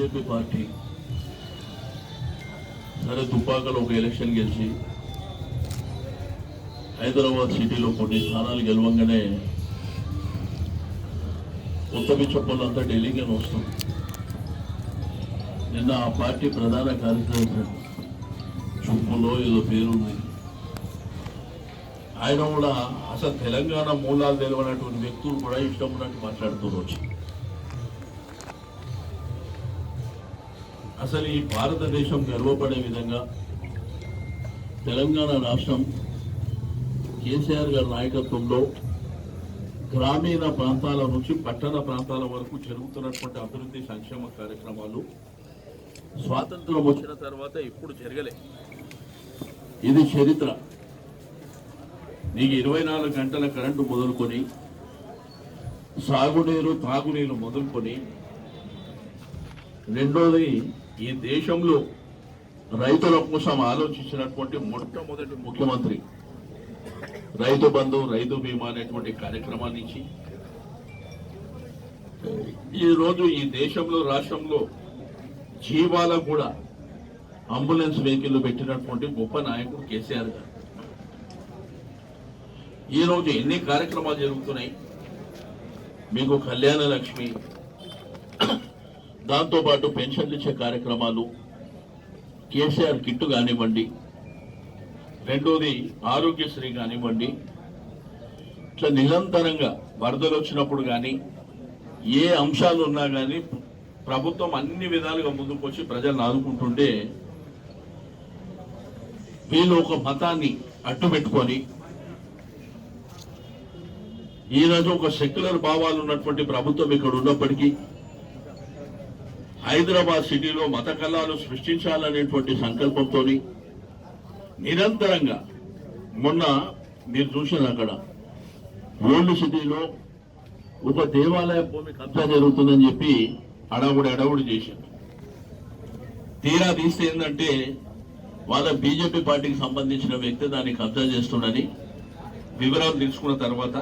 BJP party సరే తుపాకలో ఒక election గెలిచి హైదరాబాద్ సిటీలో కొన్ని స్థానాలు గెలవంగానే ఉత్తమి చెప్పలంతా ఢిల్లీకే వస్తుంది నిన్న ఆ పార్టీ ప్రధాన కార్యదర్శి చూపులో ఏదో పేరుంది. ఆయన కూడా అసలు తెలంగాణ మూలాలు తెలియనటువంటి వ్యక్తులు కూడా ఇష్టం ఉన్నట్టు మాట్లాడుతూ వచ్చారు. అసలు ఈ భారతదేశం గర్వపడే విధంగా తెలంగాణ రాష్ట్రం కేసీఆర్ గారి నాయకత్వంలో గ్రామీణ ప్రాంతాల నుంచి పట్టణ ప్రాంతాల వరకు జరుగుతున్నటువంటి అభివృద్ధి సంక్షేమ కార్యక్రమాలు స్వాతంత్రం వచ్చిన తర్వాత ఇప్పుడు జరగలే. ఇది చరిత్ర. నీకు ఇరవై నాలుగు గంటల కరెంటు మొదలుకొని సాగునీరు తాగునీరు మొదలుకొని రెండోది ఈ దేశంలో రైతుల కోసం ఆలోచించినటువంటి మొట్టమొదటి ముఖ్యమంత్రి. రైతు బంధు రైతు బీమా అనేటువంటి కార్యక్రమాన్ని ఇచ్చి ఈ రోజు ఈ దేశంలో రాష్ట్రంలో జీవాలకు కూడా అంబులెన్స్ వెహికల్ పెట్టినటువంటి గొప్ప నాయకుడు కేసీఆర్ గారు. ఈ రోజు ఎన్ని కార్యక్రమాలు జరుగుతున్నాయి? మీకు కళ్యాణ లక్ష్మి దాంతోపాటు పెన్షన్లు ఇచ్చే కార్యక్రమాలు కేసీఆర్ కిట్టు కానివ్వండి రెండోది ఆరోగ్యశ్రీ కానివ్వండి ఇట్లా నిరంతరంగా వరదలు వచ్చినప్పుడు కానీ ఏ అంశాలు ఉన్నా కానీ ప్రభుత్వం అన్ని విధాలుగా ముందుకు వచ్చి ప్రజలను ఆదుకుంటుంటే వీళ్ళు ఒక మతాన్ని అడ్డు పెట్టుకొని ఈ రోజు ఒక సెక్యులర్ భావాలు ఉన్నటువంటి ప్రభుత్వం ఇక్కడ ఉన్నప్పటికీ హైదరాబాద్ సిటీలో మత కళాలు సృష్టించాలనేటువంటి సంకల్పంతో నిరంతరంగా మొన్న మీరు చూసిన అక్కడ. ఓల్డ్ సిటీలో ఒక దేవాలయ భూమి కబ్జా జరుగుతుందని చెప్పి అడవుడు అడవుడు చేశారు. తీరా తీస్తే ఏంటంటే వాళ్ళ బీజేపీ పార్టీకి సంబంధించిన వ్యక్తి దాన్ని కబ్జా చేస్తుండని వివరాలు తెలుసుకున్న తర్వాత